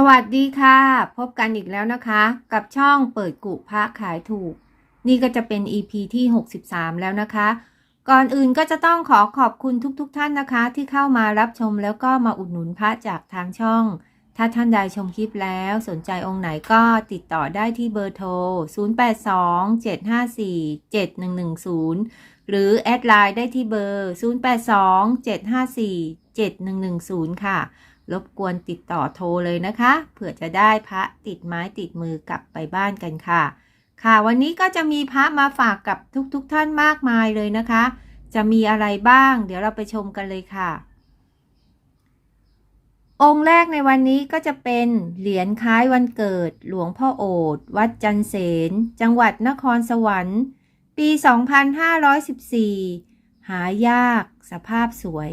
สวัสดีค่ะ พบกันอีกแล้วนะคะ กับช่องเปิดกุพระขายถูก นี่ก็จะเป็น EP ที่ 63 แล้วนะคะ ก่อนอื่นก็จะต้องขอขอบคุณทุกๆทท่านนะคะ ที่เข้ามารับชมแล้วก็มาอุดหนุนพระจากทางช่อง ถ้าท่านใดชมคลิปแล้วสนใจองค์ไหนก็ติดต่อได้ที่เบอร์โทร 0827547110 หรือแอดไลน์ได้ที่เบอร์ 0827547110 ค่ะ รบกวนติดต่อโทรเลยนะคะ เผื่อจะได้พระติดไม้ติดมือกลับไปบ้านกันค่ะ ค่ะวันนี้ก็จะมีพระมาฝากกับทุกๆทท่านมากมายเลยนะคะ จะมีอะไรบ้าง เดี๋ยวเราไปชมกันเลยค่ะ องค์แรกในวันนี้ก็จะเป็นเหรียญคล้ายวันเกิด หลวงพ่อโอษฐ์วัดจันเสน จังหวัดนครสวรรค์ ปี 2514 หายาก สภาพสวย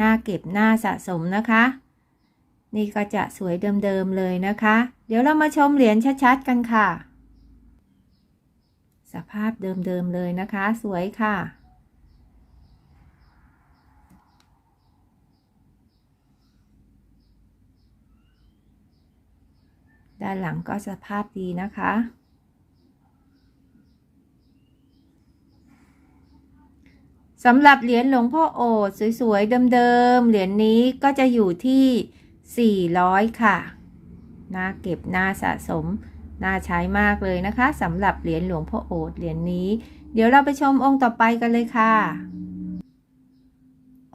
น่าเก็บน่าสะสมนะคะ นี่ก็จะสวยเดิมๆเลยนะคะ เดี๋ยวเรามาชมเหรียญชัดๆกันค่ะ สภาพเดิมๆเลยนะคะ สวยค่ะ ด้านหลังก็สภาพดีนะคะสำหรับเหรียญหลวงพ่อโอษฐ์สวยๆเดิมๆ เหรียญนี้ก็จะอยู่ที่ 400 ค่ะ น่าเก็บน่าสะสม น่าใช้มากเลยนะคะสำหรับเหรียญหลวงพ่อโอษเหรียญนี้ เดี๋ยวเราไปชมองค์ต่อไปกันเลยค่ะ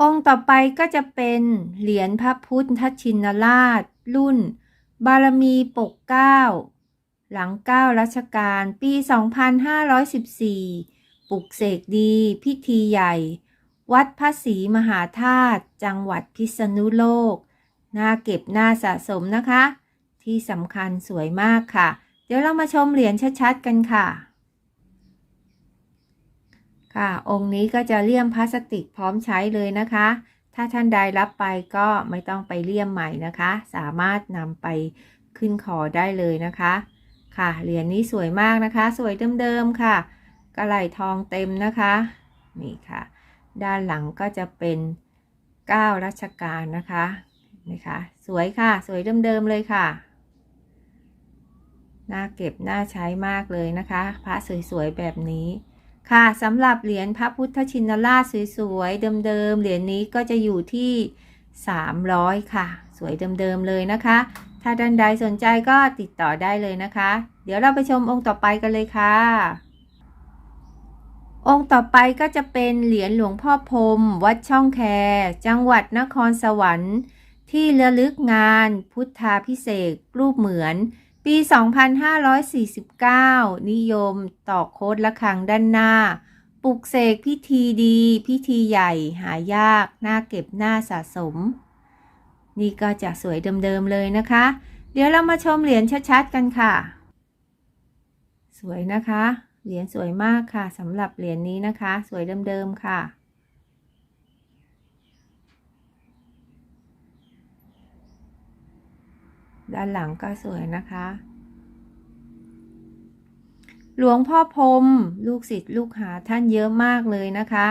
องค์ต่อไปก็จะเป็นเหรียญพระพุทธชินราช รุ่น บารมีปกเก้าหลังเก้ารัชกาลปี 2514 ปลุกเสกดี พิธีใหญ่ วัดพระศรีมหาธาตุจังหวัดพิษณุโลก น่าเก็บน่าสะสมนะคะ ที่สำคัญสวยมากค่ะ เดี๋ยวเรามาชมเหรียญชัดๆกันค่ะ ค่ะองค์นี้ก็จะเลี่ยมพลาสติกพร้อมใช้เลยนะคะ ถ้าท่านใดรับไปก็ไม่ต้องไปเลี่ยมใหม่นะคะ สามารถนำไปขึ้นคอได้เลยนะคะ ค่ะเหรียญนี้สวยมากนะคะ สวยเดิมๆค่ะกระไหลทองเต็มนะคะนี่ค่ะ ด้านหลังก็จะเป็น 9 รัชกาลนะคะ นี่ค่ะสวยค่ะ สวยเดิมๆเลยค่ะ น่าเก็บน่าใช้มากเลยนะคะ พระสวยๆแบบนี้ค่ะสำหรับเหรียญพระพุทธชินราชสวยๆเดิมๆเหรียญนี้ก็จะอยู่ที่ 300 ค่ะ สวยเดิมๆเลยนะคะ ถ้าท่านใดสนใจก็ติดต่อได้เลยนะคะ เดี๋ยวเราไปชมองค์ต่อไปกันเลยค่ะ องค์ต่อไปก็จะเป็นเหรียญหลวงพ่อพรมวัดช่องแค จังหวัดนครสวรรค์ ที่ระลึกงานพุทธาพิเศษกรูปเหมือน ปี 2549 นิยมต่อโคดละครังด้านหน้า ปลุกเสกพิธีดี พิธีใหญ่หายากน่าเก็บหน่าสะสม นี่ก็จะสวยเดิมๆเลยนะคะ เดี๋ยวเรามาชมเหรียญชัดๆกันค่ะ สวยนะคะ เหรียญสวยมากค่ะสำหรับเหรียญนี้นะคะ สวยเดิมๆค่ะ ด้านหลังก็สวยนะคะ หลวงพ่อพรมลูกศิษย์ลูกหาท่านเยอะมากเลยนะคะ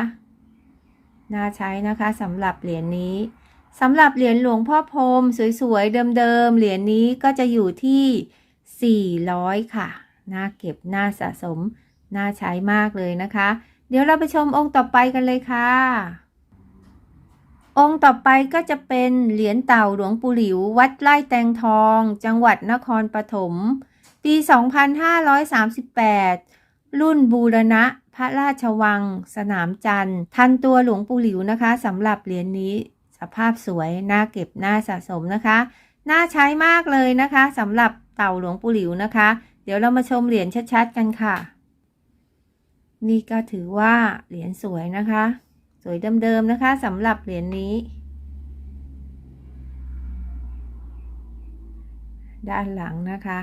น่าใช้นะคะสำหรับเหรียญนี้สำหรับเหรียญหลวงพ่อพรมสวยๆ เดิมๆ เหรียญนี้ก็จะอยู่ที่ 400 ค่ะ น่าเก็บ น่าสะสม น่าใช้มากเลยนะคะ เดี๋ยวเราไปชมองค์ต่อไปกันเลยค่ะ องค์ต่อไปก็จะเป็นเหรียญเต่าหลวงปู่หลิว วัดไร่แตงทอง จังหวัดนครปฐม ปี 2538 รุ่นบูรณะ พระราชวัง สนามจันทร์ ทันตัวหลวงปู่หลิวนะคะสำหรับเหรียญนี้สภาพสวย น่าเก็บ น่าสะสมนะคะ น่าใช้มากเลยนะคะสำหรับเต่าหลวงปู่หลิวนะคะ เดี๋ยวเรามาชมเหรียญชัดๆกันค่ะ นี่ก็ถือว่าเหรียญสวยนะคะ วยเดิมๆนะคะสำหรับเหรียญนี้ ด้านหลังนะคะ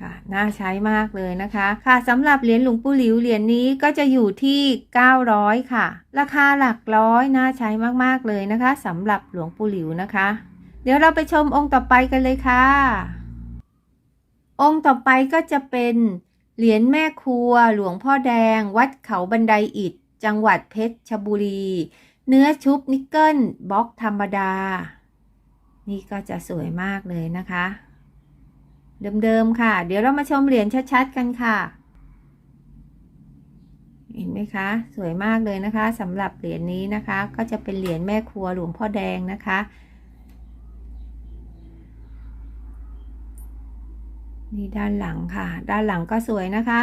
ค่ะน่าใช้มากเลยนะคะ ค่ะสำหรับเหรียญหลวงปู่หลิวเหรียญนี้ก็จะอยู่ที่ 900 ค่ะ ราคาหลักร้อยน่าใช้มากๆเลยนะคะสำหรับหลวงปู่หลิวนะคะ เดี๋ยวเราไปชมองค์ต่อไปกันเลยค่ะ องค์ต่อไปก็จะเป็นเหรียญแม่ครัวหลวงพ่อแดง วัดเขาบันไดอิฐ จังหวัดเพชรชบุรี เนื้อชุบนิกเกิลบล็อกธรรมดา นี่ก็จะสวยมากเลยนะคะ เดิมๆค่ะ เดี๋ยวเรามาชมเหรียญชัดๆกันค่ะ เห็นไหมคะ สวยมากเลยนะคะสำหรับเหรียญนี้นะคะ ก็จะเป็นเหรียญแม่ครัวหลวงพ่อแดงนะคะ นี่ด้านหลังค่ะ ด้านหลังก็สวยนะคะ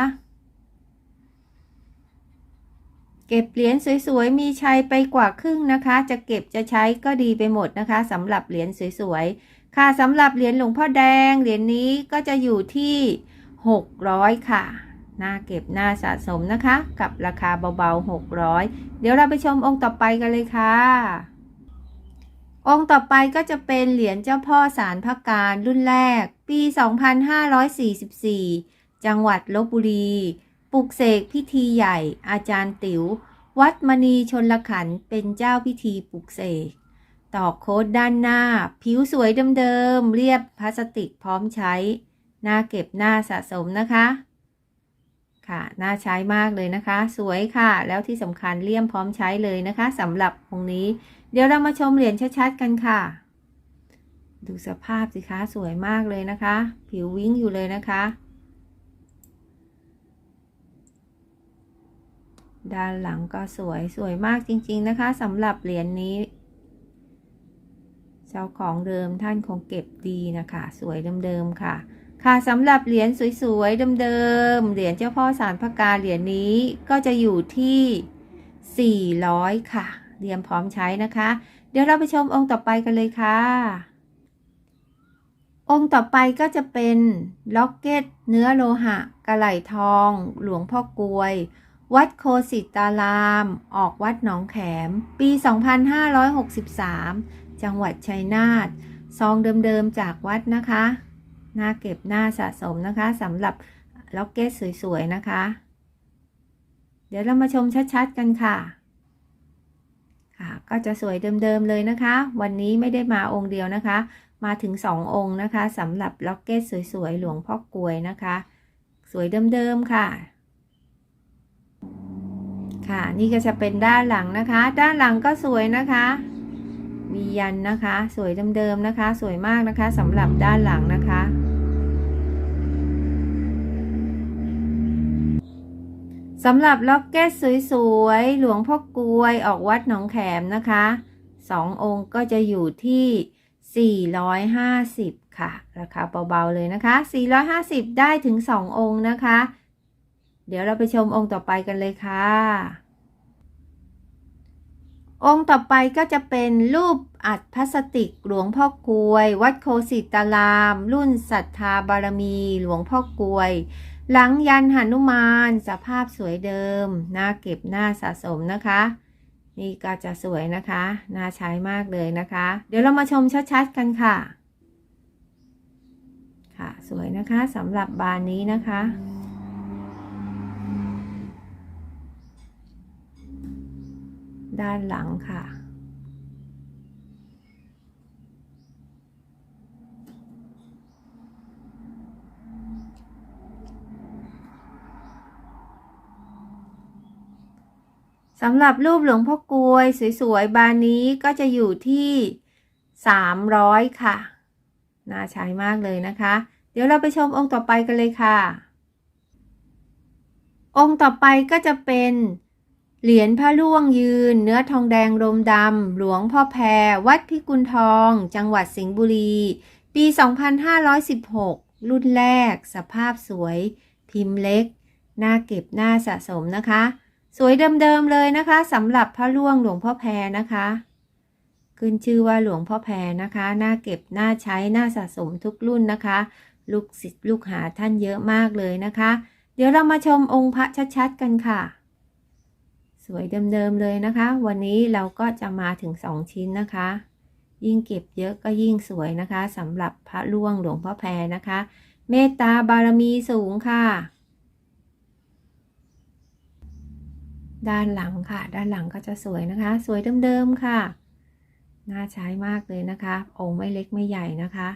เก็บเหรียญสวยๆ มีชัยไปกว่าครึ่งนะคะ จะเก็บจะใช้ก็ดีไปหมดนะคะสำหรับเหรียญสวยๆ ค่ะสำหรับเหรียญหลวงพ่อแดง เหรียญนี้ก็จะอยู่ที่ 600 ค่ะน่าเก็บน่าสะสมนะคะ กับราคาเบาๆ 600 เดี๋ยวเราไปชมองค์ต่อไปกันเลยค่ะ องค์ต่อไปก็จะเป็นเหรียญเจ้าพ่อสารพระการรุ่นแรก ปี 2544 จังหวัดลบบุรี ปลุกเสกพิธีใหญ่ อาจารย์ติ๋ว วัดมณีชนลขันเป็นเจ้าพิธีปลุกเสก ตอกโค้ดด้านหน้า ผิวสวยเดิมๆ เรียบพลาสติกพร้อมใช้ หน่าเก็บหน่าสะสมนะคะ ค่ะ น่าใช้มากเลยนะคะ สวยค่ะ แล้วที่สำคัญเลี่ยมพร้อมใช้เลยนะคะสำหรับองค์นี้ เดี๋ยวเรามาชมเหรียญชัดๆกันค่ะ ดูสภาพสิคะสวยมากเลยนะคะ ผิววิ้งอยู่เลยนะคะ ด้านหลังก็สวยสวยมากจริง ๆ นะคะสำหรับเหรียญนนี้ เจ้าของเดิมท่านคงเก็บดีนะคะ สวยเดิมๆค่ะ ค่ะสำหรับเหรียญสวยๆเดิมๆเหรียญเจ้าพ่อสารพระการเหรียญนี้ก็จะอยู่ที่ 400 ค่ะเตรียมพร้อมใช้นะคะ เดี๋ยวเราไปชมองค์ต่อไปกันเลยค่ะ องค์ต่อไปก็จะเป็นล็อกเก็ต เนื้อโลหะ กระไหลทอง หลวงพ่อกลวย วัดโคสิตาราม ออกวัดหนองแขม ปี 2563 จังหวัดชัยนาทซองเดิมๆจากวัดนะคะ น่าเก็บหน่าสะสมนะคะสำหรับล็อกเก็ตสวยๆนะคะ เดี๋ยวเรามาชมชัดๆกันค่ะค่ะ ก็จะสวยเดิมๆเลยนะคะ วันนี้ไม่ได้มาองค์เดียวนะคะ มาถึง 2 องค์นะคะสำหรับล็อกเก็ตสวยๆ หลวงพ่อกลวยนะคะ สวยเดิมๆค่ะ ค่ะนี่ก็จะเป็นด้านหลังนะคะ ด้านหลังก็สวยนะคะ มียันนะคะ สวยเดิมๆนะคะ สวยมากนะคะสำหรับด้านหลังนะคะสำหรับล็อกเก็ตสวยๆ หลวงพ่อกลวยออกวัดหนองแขมนะคะสององค์ก็จะอยู่ที่ 450 ค่ะ ราคาเบาๆเลยนะคะ 450 ได้ถึง 2 องค์นะคะ เดี๋ยวเราไปชมองค์ต่อไปกันเลยค่ะ องค์ต่อไปก็จะเป็นรูปอัดพลาสติกหลวงพ่อกวย วัดโคสิตาราม รุ่นศรัทธาบารมีหลวงพ่อกวย หลังยันหนุมาน สภาพสวยเดิม น่าเก็บน่าสะสมนะคะ นี่ก็จะสวยนะคะ น่าใช้มากเลยนะคะ เดี๋ยวเรามาชมชัดๆกันค่ะ ค่ะสวยนะคะสำหรับบานนี้นะคะ ด้านหลังค่ะ สำหรับรูปหลวงพ่อกลวยสวยๆ บานนี้ก็จะอยู่ที่ 300 ค่ะ น่าใช้มากเลยนะคะ เดี๋ยวเราไปชมองค์ต่อไปกันเลยค่ะ องค์ต่อไปก็จะเป็นเหรียญพระล่วงยืน เนื้อทองแดงรมดำ หลวงพ่อแพร วัดพิกุลทอง จังหวัดสิงห์บุรี ปี 2516 รุ่นแรก สภาพสวย พิมพ์เล็ก น่าเก็บน่าสะสมนะคะ สวยเดิมๆเลยนะคะสำหรับพระล่วงหลวงพ่อแพรนะคะ ขึ้นชื่อว่าหลวงพ่อแพรนะคะน่าเก็บน่าใช้น่าสะสมทุกรุ่นนะคะ ลูกศิษย์ลูกหาท่านเยอะมากเลยนะคะ เดี๋ยวเรามาชมองค์พระชัดๆกันค่ะ สวยเดิมๆเลยนะคะ วันนี้เราก็จะมาถึง 2 ชิ้นนะคะ ยิ่งเก็บเยอะก็ยิ่งสวยนะคะสำหรับพระล่วงหลวงพ่อแพรนะคะ เมตตาบารมีสูงค่ะ ด้านหลังค่ะ ด้านหลังก็จะสวยนะคะ สวยเดิมๆค่ะ น่าใช้มากเลยนะคะ องค์ไม่เล็กไม่ใหญ่นะคะ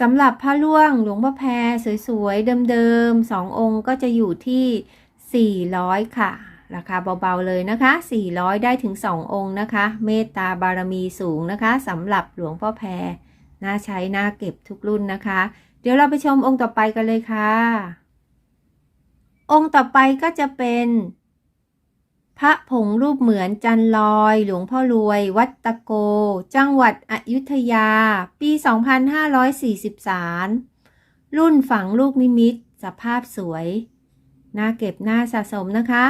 สำหรับพระล่วงหลวงพ่อแพรสวยๆเดิมๆสององค์ก็จะอยู่ที่ 400 ค่ะ ราคาเบาๆเลยนะคะ 400 ได้ถึง 2 องค์นะคะ เมตตาบารมีสูงนะคะสำหรับหลวงพ่อแพรน่าใช้น่าเก็บทุกรุ่นนะคะ เดี๋ยวเราไปชมองค์ต่อไปกันเลยค่ะ องค์ต่อไปก็จะเป็น พระผงรูปเหมือนจันลอย หลวงพ่อรวย วัดตะโก จังหวัดอยุธยา ปี 2543 รุ่นฝังลูกนิมิต สภาพสวย น่าเก็บน่าสะสมนะคะ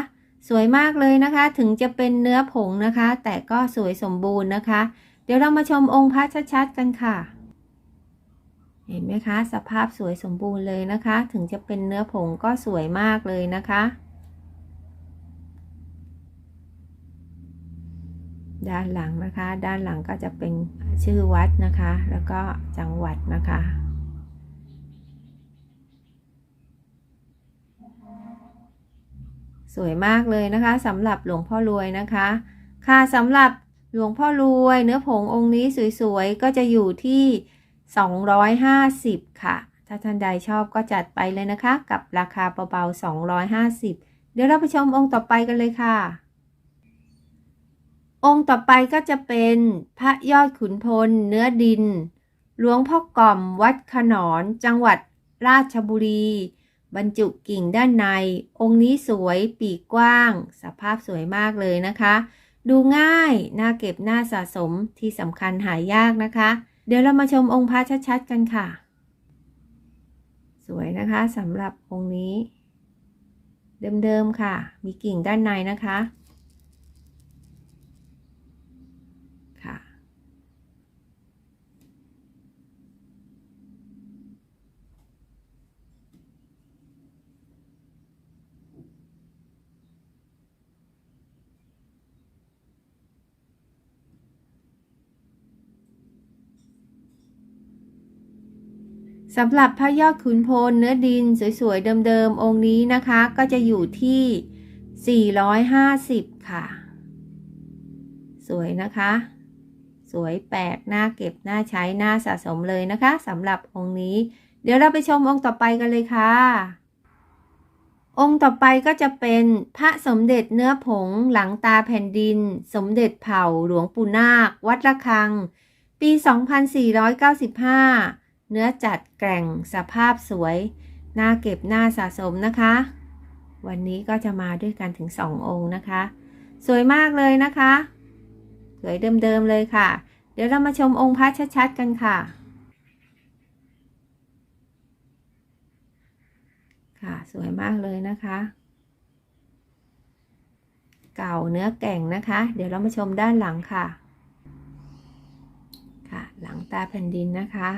สวยมากเลยนะคะ ถึงจะเป็นเนื้อผงนะคะ แต่ก็สวยสมบูรณ์นะคะ เดี๋ยวเรามาชมองค์พระชัดๆกันค่ะ เห็นไหมคะ สภาพสวยสมบูรณ์เลยนะคะ ถึงจะเป็นเนื้อผงก็สวยมากเลยนะคะ ด้านหลังนะคะ ด้านหลังก็จะเป็นชื่อวัดนะคะ แล้วก็จังหวัดนะคะสวยมากเลยนะคะสำหรับหลวงพ่อรวยนะคะ ค่ะสำหรับหลวงพ่อรวย เนื้อผงองค์นี้สวยๆ ก็จะอยู่ที่ 250 ค่ะ ถ้าท่านใดชอบก็จัดไปเลยนะคะ กับราคาเบาๆ 250 เดี๋ยวเราไปชมองค์ต่อไปกันเลยค่ะ องค์ต่อไปก็จะเป็นพระยอดขุนพล เนื้อดิน หลวงพ่อกล่อมวัดขนอนจังหวัดราชบุรี บรรจุกิ่งด้านใน องค์นี้สวยปีกกว้าง สภาพสวยมากเลยนะคะ ดูง่าย น่าเก็บน่าสะสมที่สำคัญหายากนะคะ เดี๋ยวเรามาชมองค์พระชัดๆกันค่ะ สวยนะคะสำหรับองค์นี้ เดิมๆค่ะ มีกิ่งด้านในนะคะค่ะ สำหรับพระยอดขุนพลเนื้อดินสวยๆ เดิมๆ องค์นี้นะคะ ก็จะอยู่ที่ 450 ค่ะ สวยนะคะ สวยแปลกน่าเก็บน่าใช้น่าสะสมเลยนะคะสำหรับองค์นี้ เดี๋ยวเราไปชมองค์ต่อไปกันเลยค่ะ องค์ต่อไปก็จะเป็นพระสมเด็จเนื้อผงหลังตาแผ่นดิน สมเด็จเผ่าหลวงปู่นาค วัดระฆัง ปี 2495 เนื้อจัดแกร่งสภาพสวยน่าเก็บน่าสะสมนะคะ วันนี้ก็จะมาด้วยกันถึง 2 องค์นะคะ สวยมากเลยนะคะ สวยเดิมๆเลยค่ะ เดี๋ยวเรามาชมองค์พระชัดๆกันค่ะค่ะสวยมากเลยนะคะ เก่าเนื้อแก่งนะคะ เดี๋ยวเรามาชมด้านหลังค่ะ ค่ะ หลังตาแผ่นดินนะคะ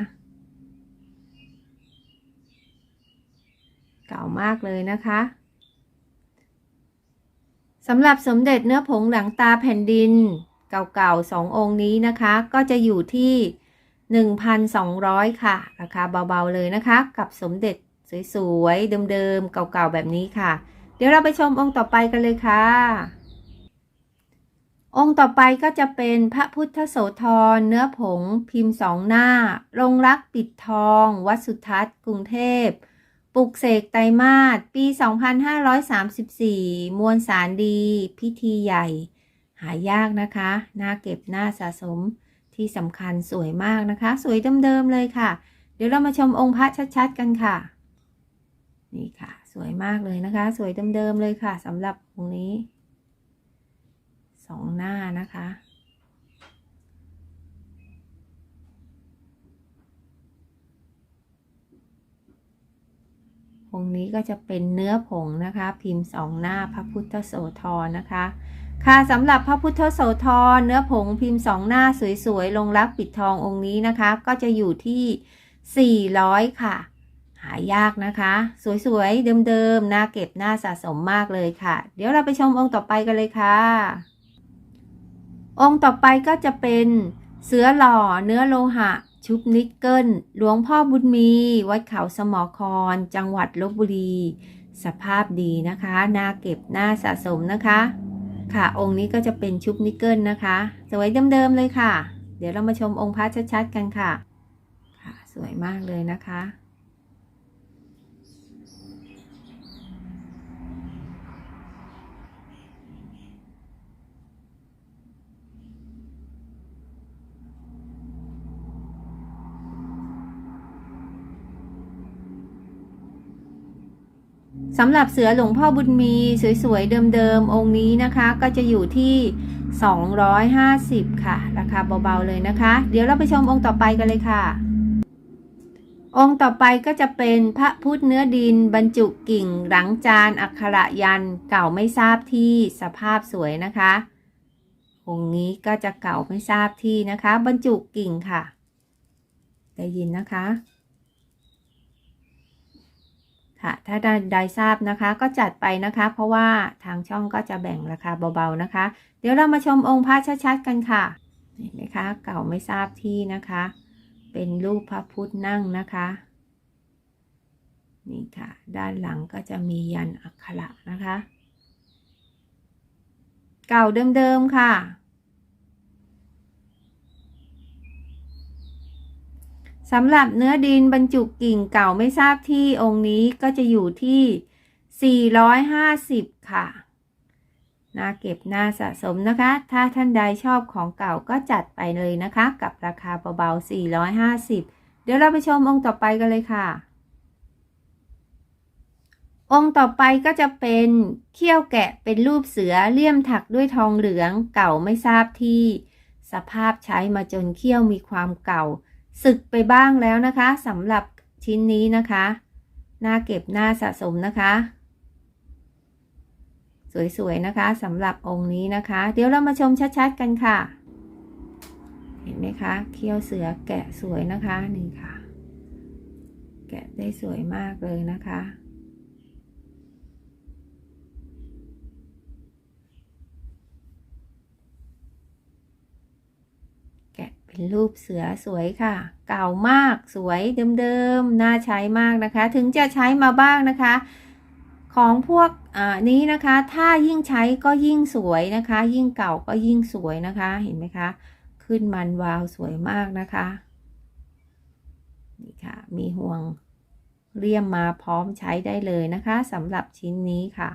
เก่ามากเลยนะคะสำหรับสมเด็จเนื้อผงหลังตาแผ่นดิน เก่าๆสององค์นี้นะคะ ก็จะอยู่ที่ 1,200 ค่ะ ราคาเบาๆเลยนะคะ กับสมเด็จสวยๆ เดิมๆ เก่าๆ แบบนี้ค่ะ เดี๋ยวเราไปชมองค์ต่อไปกันเลยค่ะ องค์ต่อไปก็จะเป็นพระพุทธโสธรเนื้อผงพิมพ์สองหน้า ลงรักปิดทอง วัดสุทัศน์กรุงเทพ ปลุกเสกไตรมาสปี 2534 มวลสารดี พิธีใหญ่ หายากนะคะน่าเก็บน่าสะสมที่สำคัญสวยมากนะคะ สวยเดิมๆเลยค่ะ เดี๋ยวเรามาชมองค์พระชัดๆกันค่ะ นี่ค่ะ สวยมากเลยนะคะ สวยเดิมๆเลยค่ะสำหรับองค์นี้สองหน้านะคะ องค์นี้ก็จะเป็นเนื้อผงนะคะ พิมพ์สองหน้าพระพุทธโสธรนะคะ ค่ะสำหรับพระพุทธโสธรเนื้อผงพิมพ์สองหน้าสวยๆลงรักปิดทององค์นี้นะคะ ก็จะอยู่ที่ 400 ค่ะ หายากนะคะ สวยๆเดิมๆน่าเก็บน่าสะสมมากเลยค่ะ เดี๋ยวเราไปชมองค์ต่อไปกันเลยค่ะ องค์ต่อไปก็จะเป็นเสือหล่อเนื้อโลหะ ชุบนิกเกิลหลวงพ่อบุญมี วัดเขาสมอคร จังหวัดลบบุรี สภาพดีนะคะน่าเก็บน่าสะสมนะคะ ค่ะองค์นี้ก็จะเป็นชุบนิกเกิลนะคะ สวยเดิมๆเลยค่ะ เดี๋ยวเรามาชมองค์พระชัดๆกันค่ะ ค่ะ สวยมากเลยนะคะ สำหรับเสือหลวงพ่อบุญมีสวยๆ เดิมๆ องค์นี้นะคะก็จะอยู่ที่ 250 ค่ะ ราคาเบาๆ เลยนะคะ เดี๋ยวเราไปชมองค์ต่อไปกันเลยค่ะ องค์ต่อไปก็จะเป็นพระพุทธเนื้อดินบรรจุกิ่ง หลังจานอักขระยันเก่าไม่ทราบที่สภาพสวยนะคะ องค์นี้ก็จะเก่าไม่ทราบที่นะคะ บรรจุกิ่งค่ะ ได้ยินนะคะ ค่ะถ้าใดทราบนะคะก็จัดไปนะคะ เพราะว่าทางช่องก็จะแบ่งราคาเบาๆนะคะ เดี๋ยวเรามาชมองค์พระชัดๆกันค่ะเห็นไหมคะเก่าไม่ทราบที่นะคะ เป็นรูปพระพุทธนั่งนะคะนี่ค่ะ ด้านหลังก็จะมียันอักขระนะคะ เก่าเดิมๆค่ะ สำหรับเนื้อดินบรรจุกิ่งเก่าไม่ทราบที่องค์นี้ก็จะอยู่ที่ 450 ค่ะน่าเก็บน่าสะสมนะคะ ถ้าท่านใดชอบของเก่าก็จัดไปเลยนะคะ กับราคาเบาๆ 450 เดี๋ยวเราไปชมองค์ต่อไปกันเลยค่ะ องค์ต่อไปก็จะเป็นเขี้ยวแกะเป็นรูปเสือเลี่ยมถักด้วยทองเหลืองเก่าไม่ทราบที่ สภาพใช้มาจนเขี้ยวมีความเก่า สึกไปบ้างแล้วนะคะสำหรับชิ้นนี้นะคะน่าเก็บน่าสะสมนะคะ สวยๆนะคะสำหรับองค์นี้นะคะ เดี๋ยวเรามาชมชัดๆกันค่ะ เห็นไหมคะเขี้ยวเสือแกะสวยนะคะนี่ค่ะ แกะได้สวยมากเลยนะคะ แกะ เป็นรูปเสือสวยค่ะ เก่ามากสวยเดิมๆ น่าใช้มากนะคะ ถึงจะใช้มาบ้างนะคะ ของพวกอ่านี้นะคะ ถ้ายิ่งใช้ก็ยิ่งสวยนะคะ ยิ่งเก่าก็ยิ่งสวยนะคะ เห็นไหมคะ ขึ้นมันวาวสวยมากนะคะ นี่ค่ะ มีห่วงเรียมมาพร้อมใช้ได้เลยนะคะสำหรับชิ้นนี้ค่ะ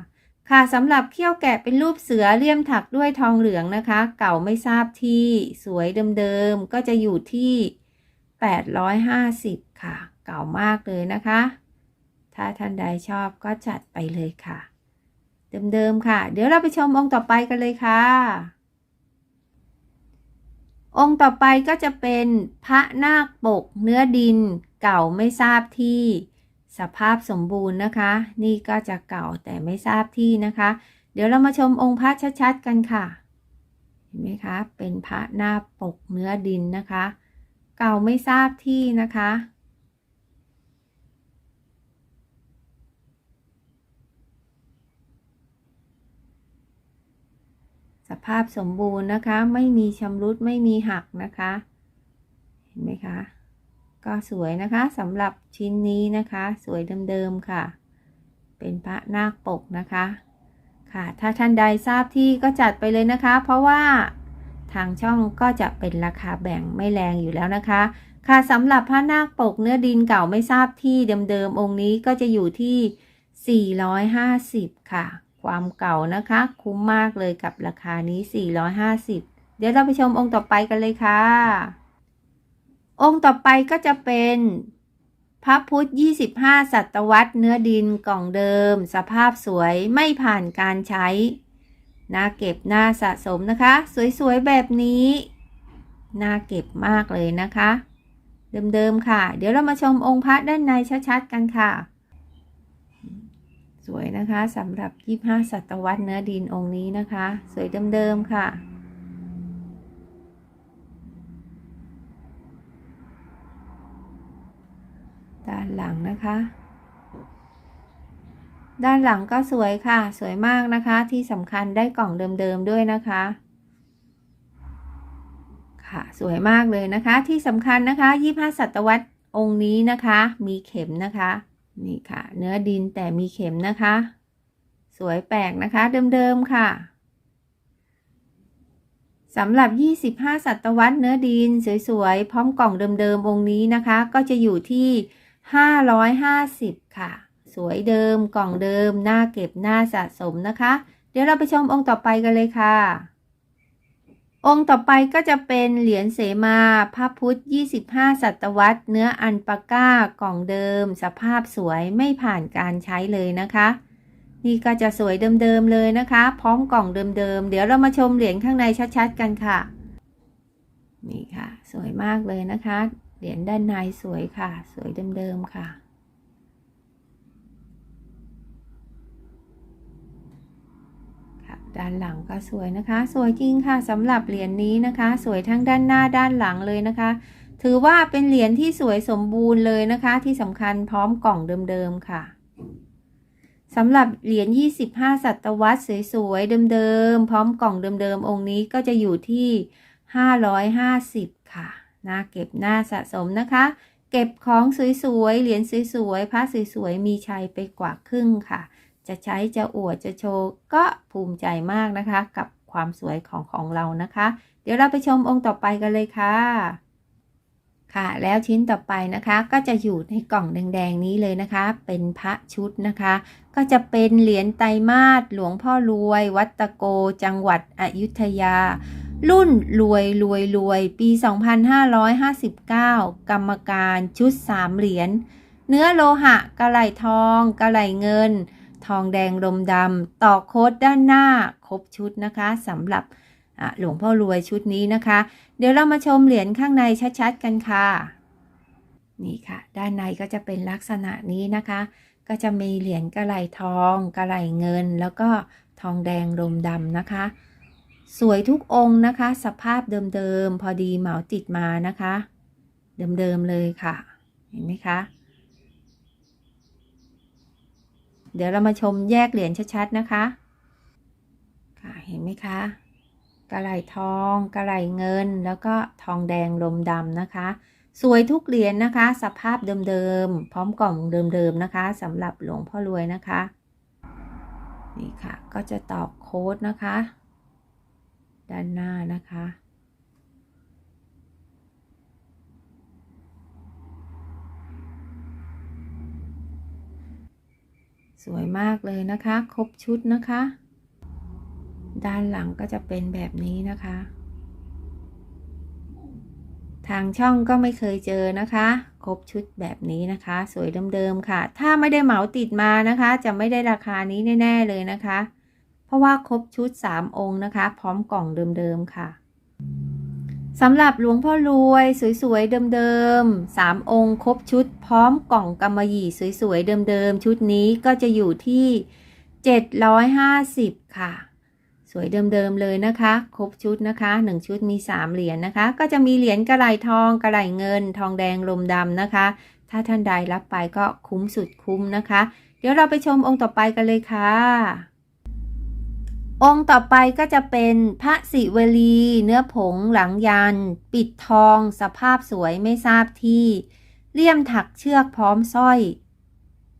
ค่ะสำหรับเขี้ยวแกะเป็นรูปเสือเลี่ยมถักด้วยทองเหลืองนะคะ เก่าไม่ทราบที่สวยเดิมๆ ก็จะอยู่ที่ 850 ค่ะ เก่ามากเลยนะคะ ถ้าท่านใดชอบก็จัดไปเลยค่ะ เดิมๆค่ะ เดี๋ยวเราไปชมองค์ต่อไปกันเลยค่ะ องค์ต่อไปก็จะเป็นพระนาคปกเนื้อดินเก่าไม่ทราบที่ สภาพสมบูรณ์นะคะ นี่ก็จะเก่าแต่ไม่ทราบที่นะคะ เดี๋ยวเรามาชมองค์พระชัดๆกันค่ะ เห็นไหมคะ เป็นพระหน้าปกเนื้อดินนะคะ เก่าไม่ทราบที่นะคะสภาพสมบูรณ์นะคะ ไม่มีชำรุดไม่มีหักนะคะ เห็นไหมคะ ก็สวยนะคะสำหรับชิ้นนี้นะคะ สวยเดิมๆค่ะ เป็นพระนาคปกนะคะ ค่ะ ถ้าท่านใดทราบที่ก็จัดไปเลยนะคะ เพราะว่าทางช่องก็จะเป็นราคาแบ่งไม่แรงอยู่แล้วนะคะ ค่ะสำหรับพระนาคปกเนื้อดินเก่าไม่ทราบที่เดิมๆองค์นี้ก็จะอยู่ที่ 450 ค่ะ ความเก่านะคะ คุ้มมากเลยกับราคานี้ 450 เดี๋ยวเราไปชมองค์ต่อไปกันเลยค่ะ องค์ต่อไปก็จะเป็น พระพุทธ 25 ศตวรรษเนื้อดินกล่องเดิม สภาพสวยไม่ผ่านการใช้น่าเก็บน่าสะสมนะคะ สวยๆ แบบนี้น่าเก็บมากเลยนะคะ เดิมๆค่ะ เดี๋ยวเรามาชมองค์พระด้านในชัดๆกันค่ะ สวยนะคะสำหรับ 25 ศตวรรษเนื้อดินองค์นี้นะคะ สวยเดิมๆค่ะ ด้านหลังนะคะ ด้านหลังก็สวยค่ะ สวยมากนะคะ ที่สำคัญได้กล่องเดิมๆด้วยนะคะ ค่ะ สวยมากเลยนะคะ ที่สำคัญนะคะ25ศตวรรษองค์นี้นะคะ มีเข็มนะคะ นี่ค่ะ เนื้อดินแต่มีเข็มนะคะ สวยแปลกนะคะ เดิมๆค่ะสำหรับ 25 ศตวรรษเนื้อดิน สวย ๆ พร้อมกล่องเดิม ๆ องค์นี้นะคะ ก็จะอยู่ที่ 550 ค่ะ สวยเดิมกล่องเดิมหน่าเก็บหน่าสะสมนะคะ เดี๋ยวเราไปชมองค์ต่อไปกันเลยค่ะ องค์ต่อไปก็จะเป็นเหรียญเสมาพระพุทธ 25 ศตวรรษ เนื้ออันปาก้ากล่องเดิม สภาพสวยไม่ผ่านการใช้เลยนะคะ นี่ก็จะสวยเดิมๆเลยนะคะ พร้อมกล่องเดิมๆ เดี๋ยวเรามาชมเหรียญข้างในชัดๆกันค่ะ นี่ค่ะ สวยมากเลยนะคะ เหรียญด้านในสวยค่ะ สวยเดิมๆค่ะค่ะ ด้านหลังก็สวยนะคะ สวยจริงค่ะสำหรับเหรียญนี้นะคะ สวยทั้งด้านหน้าด้านหลังเลยนะคะ ถือว่าเป็นเหรียญที่สวยสมบูรณ์เลยนะคะ ที่สำคัญพร้อมกล่องเดิมๆค่ะสำหรับเหรียญ 25 ศตวรรษสวยๆเดิมๆพร้อมกล่องเดิมๆองค์นี้ก็จะอยู่ที่ 550 ค่ะ น่าเก็บหน่าสะสมนะคะ เก็บของสวยๆ เหรียญสวยๆพระสวยๆ มีชัยไปกว่าครึ่งค่ะ จะใช้จะอวดจะโชว์ก็ภูมิใจมากนะคะ กับความสวยของของเรานะคะ เดี๋ยวเราไปชมองค์ต่อไปกันเลยค่ะค่ะแล้วชิ้นต่อไปนะคะก็จะอยู่ในกล่องแดง ๆ นี้เลยนะคะ เป็นพระชุดนะคะ ก็จะเป็นเหรียญไตรมาสหลวงพ่อรวย วัดตะโก จังหวัดอยุธยา รุ่นรวยรวยรวย ปี 2559 กรรมการชุด3เหรียญ เนื้อโลหะ กระไหลทอง กระไหลเงิน ทองแดงลมดำ ต่อโค้ดด้านหน้า ครบชุดนะคะสำหรับหลวงพ่อรวยชุดนี้นะคะ เดี๋ยวเรามาชมเหรียญข้างในชัดๆกันค่ะ นี่ค่ะ ด้านในก็จะเป็นลักษณะนี้นะคะ ก็จะมีเหรียญกระไหลทอง กระไหลเงิน แล้วก็ทองแดงลมดำนะคะ สวยทุกองค์นะคะ สภาพเดิมๆ พอดีเหมาติดมานะคะ เดิมๆเลยค่ะ เห็นไหมคะ เดี๋ยวเรามาชมแยกเหรียญชัดๆนะคะ ค่ะ เห็นไหมคะกระไหลทองกระไหลเงิน แล้วก็ทองแดงลมดำนะคะ สวยทุกเหรียญนะคะ สภาพเดิมๆ พร้อมกล่องเดิมๆนะคะสำหรับหลวงพ่อรวยนะคะ นี่ค่ะ ก็จะตอกโค้ดนะคะ ด้านหน้านะคะ สวยมากเลยนะคะ ครบชุดนะคะ ด้านหลังก็จะเป็นแบบนี้นะคะ ทางช่องก็ไม่เคยเจอนะคะ ครบชุดแบบนี้นะคะ สวยเดิมๆค่ะ ถ้าไม่ได้เหมาติดมานะคะ จะไม่ได้ราคานี้แน่ ๆ เลยนะคะ เพราะว่าครบชุด 3 องค์นะคะ พร้อมกล่องเดิมๆค่ะสำหรับหลวงพ่อรวยสวยๆเดิมๆ3องค์ครบชุด พร้อมกล่องกำมะหยี่สวยๆเดิมๆชุดนี้ก็จะอยู่ที่ 750 ค่ะ สวยเดิมๆเลยนะคะ ครบชุดนะคะ 1 ชุดมี 3 เหรียญนนะคะ ก็จะมีเหรียญกระไหลทองกระไหลเงิน ทองแดงลมดำนะคะ ถ้าท่านใดรับไปก็คุ้มสุดคุ้มนะคะ เดี๋ยวเราไปชมองค์ต่อไปกันเลยค่ะ องค์ต่อไปก็จะเป็นพระศิวลี เนื้อผงหลังยัน ปิดทอง สภาพสวยไม่ทราบที่ เลี่ยมถักเชือกพร้อมสร้อย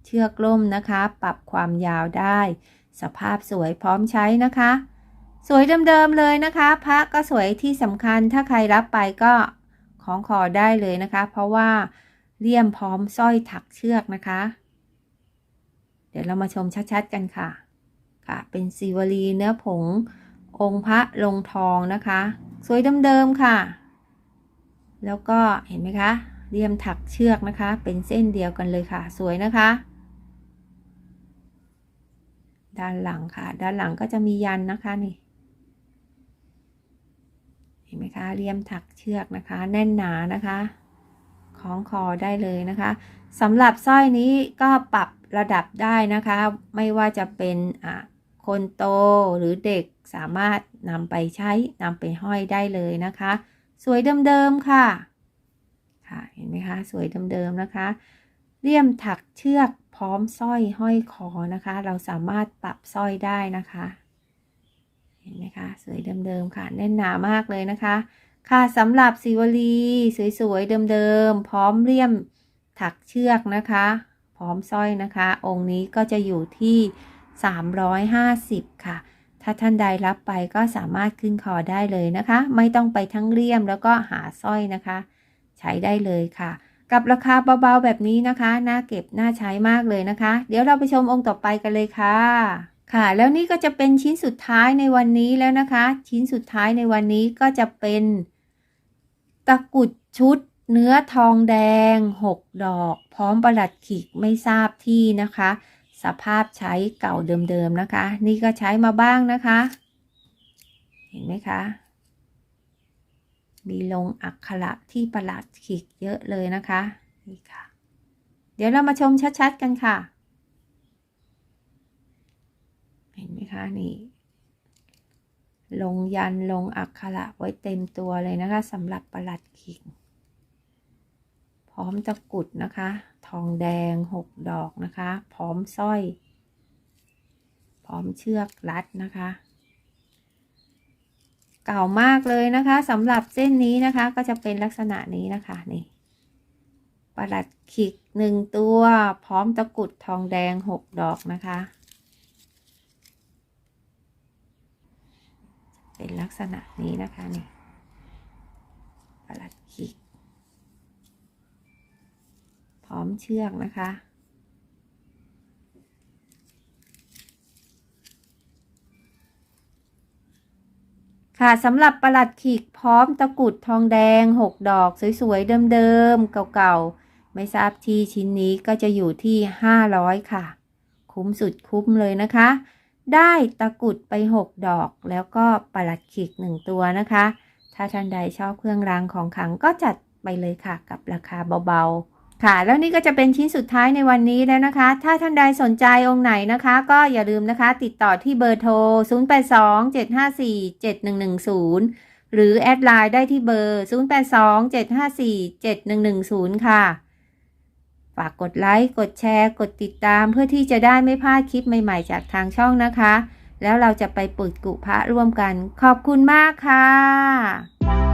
เชือกล่มนะคะ ปรับความยาวได้ สภาพสวยพร้อมใช้นะคะ สวยเดิมๆเลยนะคะ พระก็สวยที่สำคัญถ้าใครรับไปก็ของขอได้เลยนะคะ เพราะว่าเลี่ยมพร้อมสร้อยถักเชือกนะคะ เดี๋ยวเรามาชมชัดๆกันค่ะ ค่ะ เป็นซีวลีเนื้อผง องค์พระลงทองนะคะ สวยเดิมๆค่ะ แล้วก็เห็นไหมคะเลี่ยมถักเชือกนะคะ เป็นเส้นเดียวกันเลยค่ะ สวยนะคะ ด้านหลังค่ะ ด้านหลังก็จะมียันนะคะนี่เห็นไหมคะเลี่ยมถักเชือกนะคะ แน่นหนานะคะคล้องคอได้เลยนะคะสำหรับสร้อยนี้ก็ปรับระดับได้นะคะ ไม่ว่าจะเป็นอะ คนโตหรือเด็กสามารถนำไปใช้นำไปห้อยได้เลยนะคะ สวยเดิมๆค่ะ ค่ะเห็นไหมคะ สวยเดิมๆนะคะเลี่ยมถักเชือกพร้อมสร้อยห้อยคอนะคะ เราสามารถปรับสร้อยได้นะคะ เห็นไหมคะ สวยเดิมๆค่ะแน่นหนามากเลยนะคะ ค่ะสำหรับศิวลีสวยๆเดิมๆพร้อมเลี่ยมถักเชือกนะคะ พร้อมสร้อยนะคะ องค์นี้ก็จะอยู่ที่ 350 ค่ะ ถ้าท่านใดรับไปก็สามารถขึ้นคอได้เลยนะคะ ไม่ต้องไปทั้งเลี่ยมแล้วก็หาสร้อยนะคะ ใช้ได้เลยค่ะ กับราคาเบาๆแบบนี้นะคะน่าเก็บน่าใช้มากเลยนะคะ เดี๋ยวเราไปชมองค์ต่อไปกันเลยค่ะค่ะ แล้วนี่ก็จะเป็นชิ้นสุดท้ายในวันนี้แล้วนะคะ ชิ้นสุดท้ายในวันนี้ก็จะเป็นตะกุดชุดเนื้อทองแดง 6 ดอก พร้อมประหลัดขีกไม่ทราบที่นะคะ สภาพใช้เก่าเดิมๆนะคะ นี่ก็ใช้มาบ้างนะคะ เห็นไหมคะ มีลงอักขระที่ประหลาดขีกเยอะเลยนะคะนี่ค่ะ เดี๋ยวเรามาชมชัดๆกันค่ะ เห็นไหมคะนี่ลงยันลงอักขระไว้เต็มตัวเลยนะคะสำหรับประหลัดขิก ร้อมตะกรุดนะคะ ทองแดงหกดอกนะคะ พร้อมสร้อย พร้อมเชือกรัดนะคะ เก่ามากเลยนะคะสำหรับเส้นนี้นะคะก็จะเป็นลักษณะนี้นะคะนี่ประหลัดขิกหนึ่งตัว พร้อมตะกรุดทองแดงหกดอกนะคะ เป็นลักษณะนี้นะคะนี่ประหลัด พร้อมเชือกนะคะ ค่ะสำหรับประหลัดขีกพร้อมตะกุดทองแดง 6 ดอกสวยๆ เดิมๆ เก่าๆ ไม่ทราบที่ชิ้นนี้ก็จะอยู่ที่ 500 ค่ะ คุ้มสุดคุ้มเลยนะคะ ได้ตะกุดไป 6 ดอกแล้วก็ประหลัดขีก 1 ตัวนะคะ ถ้าท่านใดชอบเครื่องรางของขลังก็จัดไปเลยค่ะกับราคาเบาๆ ค่ะ แล้วนี่ก็จะเป็นชิ้นสุดท้ายในวันนี้แล้วนะคะ ถ้าท่านใดสนใจองค์ไหนนะคะ ก็อย่าลืมนะคะ ติดต่อที่เบอร์โทร 0827547110 หรือแอดไลน์ได้ที่เบอร์ 0827547110 ค่ะ ฝากกดไลค์กดแชร์ กดติดตามเพื่อที่จะได้ไม่พลาดคลิปใหม่ๆ จากทางช่องนะคะ แล้วเราจะไปปุดกุพระร่วมกัน ขอบคุณมากค่ะ